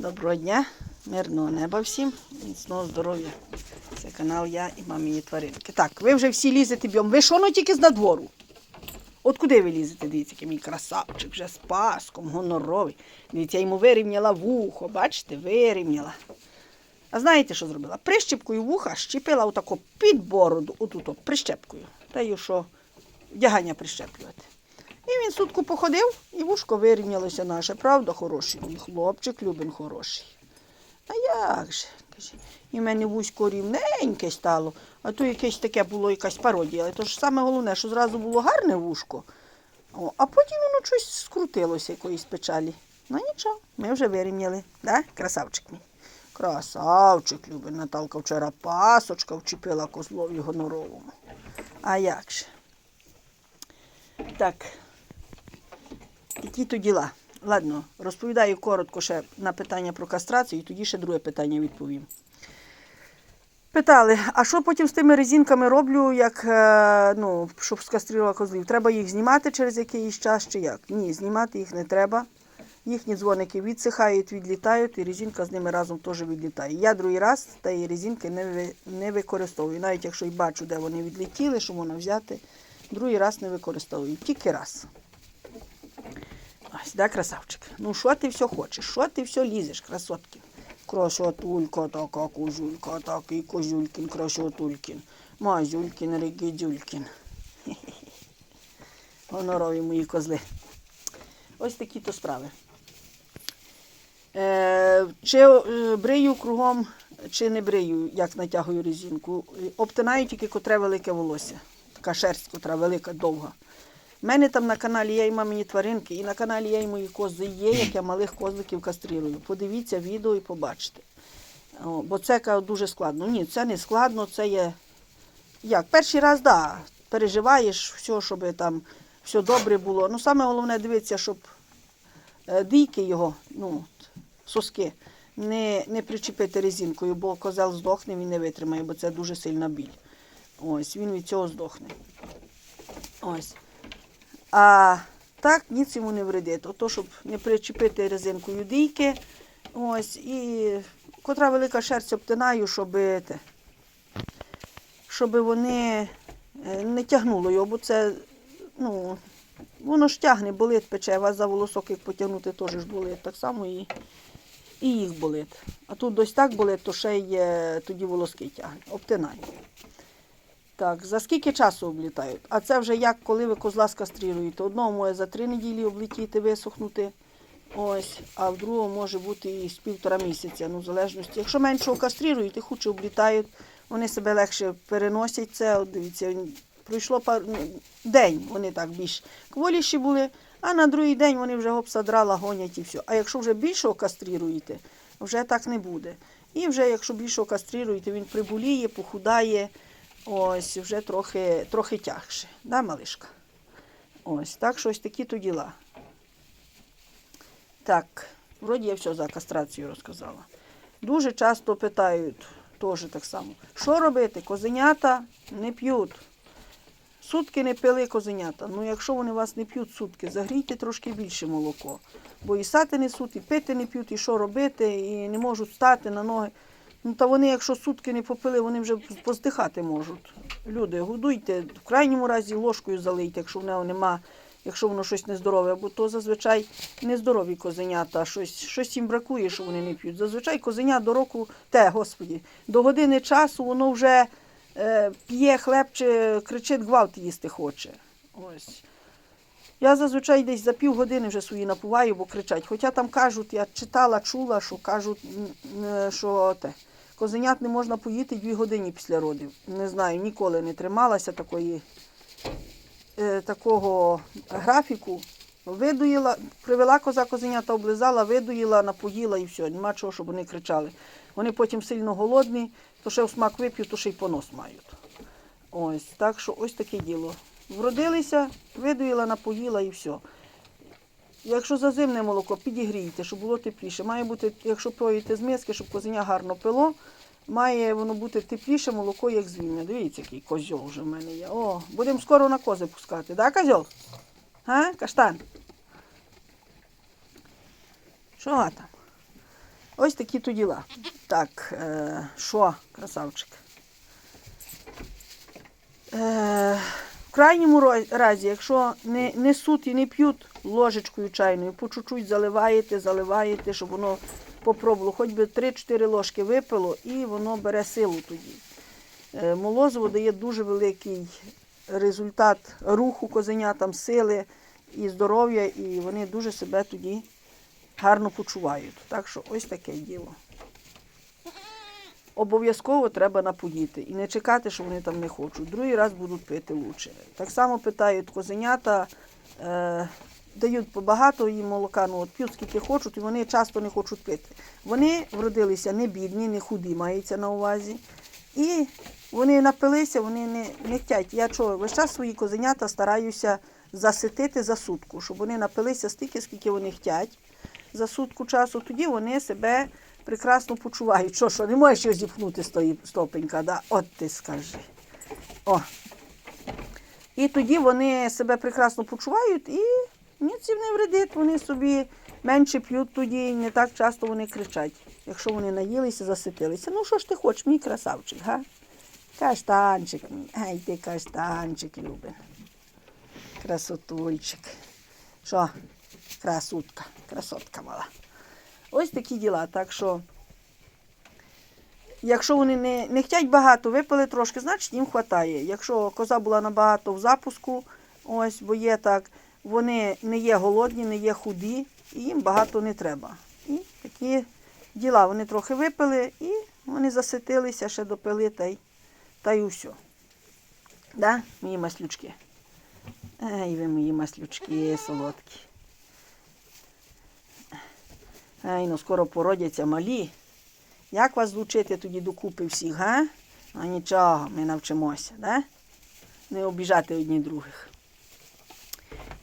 Доброго дня, мирного неба всім, міцного здоров'я. Це канал я і мамі тваринки. Так, ви вже всі лізете б'єм. Ви що ну тільки з надвору? От куди ви лізете? Дивіться, який мій красавчик, вже з паском, гоноровий. Дивіться, я йому вирівняла вухо, бачите, вирівняла. А знаєте, що зробила? Прищепкою вуха щепила отако під бороду, отут, прищепкою. Та й що вдягання прищеплювати. І він сутку походив, і вушко вирівнялося наше. Правда, хороший мій хлопчик, любин хороший. А як же? каже, І в мене вузько рівненьке стало, а то якесь таке було якась пародія. Але то ж саме головне, що зразу було гарне вушко, О, а потім воно щось скрутилося якоїсь печалі. Ну нічого, ми вже вирівняли. Да? Красавчик мій. Красавчик, любить Наталка вчора пасочка вчепила козлові гоноровому. А як же? Так, то діла? Ладно, розповідаю коротко ще на питання про кастрацію, і тоді ще друге питання відповім. Питали, а що потім з тими резинками роблю, як, е, ну, щоб скаструвала козлів? Треба їх знімати через якийсь час чи як? Ні, знімати їх не треба. Їхні дзвоники відсихають, відлітають, і резинка з ними разом теж відлітає. Я другий раз тієї резинки не, не використовую. Навіть якщо й бачу, де вони відлетіли, що можна взяти, другий раз не використовую. Тільки раз. Ось, да, красавчик. Ну, що ти все хочеш? Що ти все лізеш, красотки? Красотулька така, козюлька, такий козюлькін, красотулькін. Мазюлькін, ригідюлькін. Гонорові мої козли. Ось такі то справи. Е, чи е, брию кругом, чи не брию, як натягую резинку. Обтинаю тільки котре велике волосся. Така шерсть, котра велика, довга. У мене там на каналі є і мамині тваринки, і на каналі є і мої кози є, як я малих козликів кастрирую. Подивіться відео і побачите. О, бо це дуже складно. Ні, це не складно, це є. Як? Перший раз, так, да, переживаєш все, щоб там все добре було. Ну, саме головне дивитися, щоб е, дійки його, ну, соски, не, не причепити резинкою, бо козел здохне, він не витримає, бо це дуже сильна біль. Ось, він від цього здохне. Ось. А так ніц йому не вредить. Ото, щоб не причепити резинкою дійки. Ось, і котра велика шерсть обтинаю, щоб, те, щоб вони е, не тягнуло його, бо це, ну, воно ж тягне, болить, пече, вас за волосок, як потягнути, теж ж болить. Так само і, і їх болить. А тут ось так болить, то ще й е, тоді волоски тягне. Обтинаю. Так, за скільки часу облітають? А це вже як коли ви козла скастріруєте. Одного може за три неділі облетіти, висохнути. Ось, а в другого може бути і з півтора місяця, ну, в залежності. Якщо меншого кастрірують, і худше облітають, вони себе легше переносять це. От дивіться, пройшло пар... ну, день, вони так більш кволіші були, а на другий день вони вже гопсадрала, гонять і все. А якщо вже більшого кастріруєте, вже так не буде. І вже якщо більшого кастріруєте, він приболіє, похудає. Ось, вже трохи, трохи тягше. Да, малишка? Ось, так що ось такі то діла. Так, вроді я все за кастрацію розказала. Дуже часто питають, теж так само, що робити? Козенята не п'ють. Сутки не пили козенята. Ну, якщо вони вас не п'ють сутки, загрійте трошки більше молоко. Бо і сати несуть, і пити не п'ють, і що робити, і не можуть стати на ноги. Ну, та вони, якщо сутки не попили, вони вже поздихати можуть. Люди, годуйте, в крайньому разі ложкою залийте, якщо в нього нема, якщо воно щось нездорове, бо то зазвичай нездорові козенята, щось, щось їм бракує, що вони не п'ють. Зазвичай козеня до року, те, господі, до години часу воно вже е, п'є хлеб чи кричить гвалт їсти хоче. Ось. Я зазвичай десь за півгодини вже свої напуваю, бо кричать. Хоча там кажуть, я читала, чула, що кажуть, що те, козенят не можна поїти дві години після родів. Не знаю, ніколи не трималася такої, е, такого графіку. Видоїла, привела коза козенята, облизала, видоїла, напоїла і все. Нема чого, щоб вони кричали. Вони потім сильно голодні, то ще в смак вип'ють, то ще й понос мають. Ось, так що ось таке діло. Вродилися, видоїла, напоїла і все. Якщо зазимне молоко, підігрійте, щоб було тепліше. Має бути, якщо поїте з миски, щоб козеня гарно пило, має воно бути тепліше молоко, як з. Дивіться, який козьол вже в мене є. О, будемо скоро на кози пускати, так, козьол? А, каштан? Що там? Ось такі то діла. Так, е, красавчик? Е, в крайньому разі, якщо не несуть і не п'ють ложечкою чайною, по чуть-чуть заливаєте, заливаєте, щоб воно попробувало, хоч би 3-4 ложки випило, і воно бере силу тоді. Е, Молозиво дає дуже великий результат руху козенятам, сили і здоров'я, і вони дуже себе тоді гарно почувають. Так що ось таке діло. Обов'язково треба напоїти і не чекати, що вони там не хочуть. Другий раз будуть пити лучше. Так само питають козенята, е, дають побагато їм молока, ну от п'ють скільки хочуть, і вони часто не хочуть пити. Вони вродилися не бідні, не худі, мається на увазі. І вони напилися, вони не, не хочуть. Я чого, весь час свої козенята стараюся заситити за сутку, щоб вони напилися стільки, скільки вони хочуть за сутку часу, тоді вони себе прекрасно почувають. Що, що, не можеш його зіпхнути з тої стопенька, да? От ти скажи. О. І тоді вони себе прекрасно почувають і ніц не вредить, вони собі менше п'ють тоді, не так часто вони кричать, якщо вони наїлися, заситилися. Ну що ж ти хочеш, мій красавчик, га? Каштанчик мій, ай ти каштанчик любий. Красотульчик. Що? Красотка, красотка мала. Ось такі діла. Так що, якщо вони не, не хочуть багато, випили трошки, значить їм вистачає. Якщо коза була набагато в запуску, ось, бо є так, вони не є голодні, не є худі, і їм багато не треба. І такі діла. Вони трохи випили і вони заситилися, ще допили та й, та й усе. Да, мої маслючки? Ай, ви мої маслючки солодкі. Ай, ну скоро породяться малі. Як вас злучити тоді докупи всіх, га? А нічого, ми навчимося, да? Не обіжати одні других.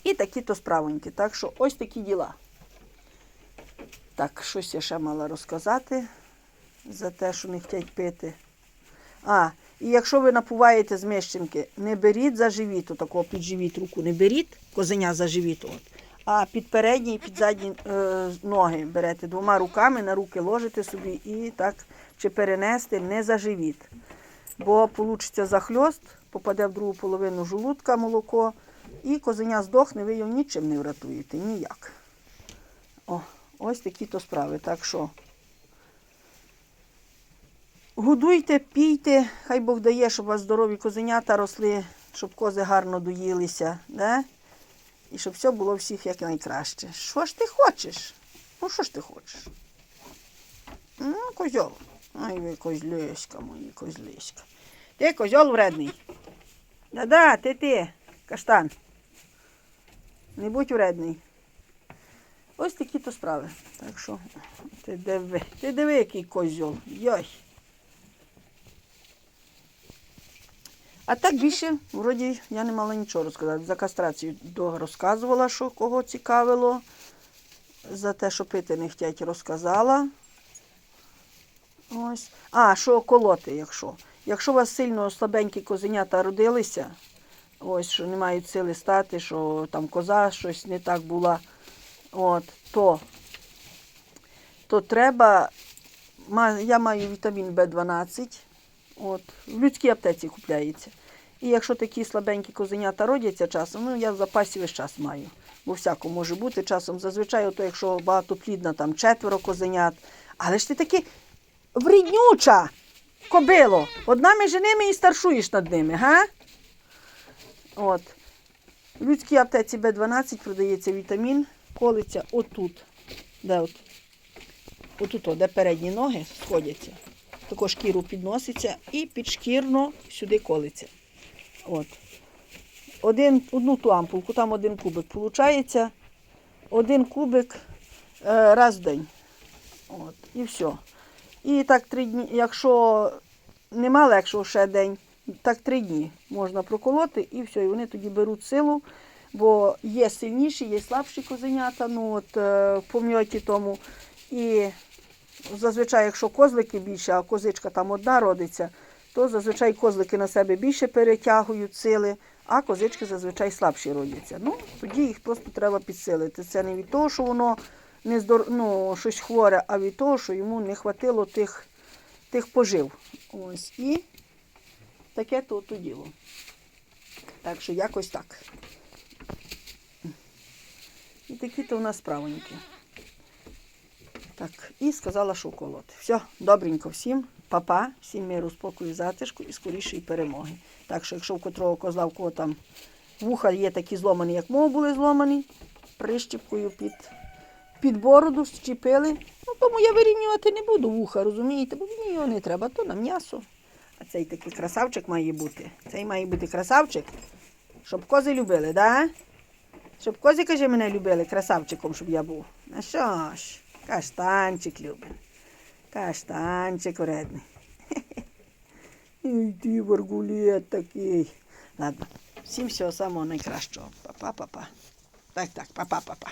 І такі то справоньки. Так що ось такі діла. Так, щось я ще мала розказати за те, що не хочуть пити. А, і якщо ви напуваєте з мищенки, не беріть за живіт, отакого під живіт руку не беріть, козеня за живіт, от, а під передні і під задні е, ноги берете двома руками, на руки ложите собі і так чи перенести не за живіт. Бо вийде захльост, попаде в другу половину жолудка молоко, і козеня здохне, ви його нічим не врятуєте, ніяк. О, ось такі то справи. Так що Годуйте, пійте, хай Бог дає, щоб у вас здорові козенята росли, щоб кози гарно доїлися, да? І щоб все було всіх як найкраще. Що ж ти хочеш? Ну, що ж ти хочеш? Ну, козьол. Ай ви козлиська мої, козлиська. Ти козьол вредний. Да-да, ти ти, каштан. Не будь вредний. Ось такі то справи. Так що, ти диви, ти диви, який козьол. Йой. А так більше, вроді, я не мала нічого розказати. За кастрацію розказувала, що кого цікавило. За те, що пити не хотять, розказала. Ось. А, що колоти, якщо. Якщо у вас сильно слабенькі козенята родилися, ось, що не мають сили стати, що там коза щось не так була, от, то, то треба, я маю вітамін В12, От, в людській аптеці купляється. І якщо такі слабенькі козенята родяться часом, ну я в запасі весь час маю. Бо всяко може бути часом. Зазвичай, ото, якщо багатоплідна, там четверо козенят. Але ж ти таки вріднюча кобило. Одна між ними і старшуєш над ними, га? От. В людській аптеці Б12 продається вітамін, колиться отут. Де от? Отут, де передні ноги сходяться таку шкіру підноситься і підшкірно сюди колиться. От. Один, одну ту ампулку, там один кубик. Получається один кубик е, раз в день. От, і все. І так три дні, якщо нема легшого ще день, так три дні можна проколоти і все. І вони тоді беруть силу, бо є сильніші, є слабші козенята, ну от е, в пом'яті тому. І зазвичай, якщо козлики більше, а козичка там одна родиться, то зазвичай козлики на себе більше перетягують сили, а козички зазвичай слабші родяться. Ну, тоді їх просто треба підсилити. Це не від того, що воно не здор... ну, щось хворе, а від того, що йому не хватило тих, тих пожив. Ось. І таке то, то діло. Так що якось так. І такі то у нас справоньки. Так, і сказала, що колоти. Все, добренько всім, папа, всім миру, спокою, затишку і скорішої перемоги. Так що, якщо в котрого козла, в кого там вуха є такі зломані, як мов були зломані, прищіпкою під, під бороду щепили. Ну, тому я вирівнювати не буду вуха, розумієте, бо мені його не треба, то на м'ясо. А цей такий красавчик має бути. Цей має бути красавчик, щоб кози любили, да? Щоб кози, каже, мене любили красавчиком, щоб я був. А що ж, каштанчик любим. Каштанчик вредний. І ти варгулет такий. Ладно, всім всього самого найкращого. Па-па-па-па. Так, так, па-па-па-па.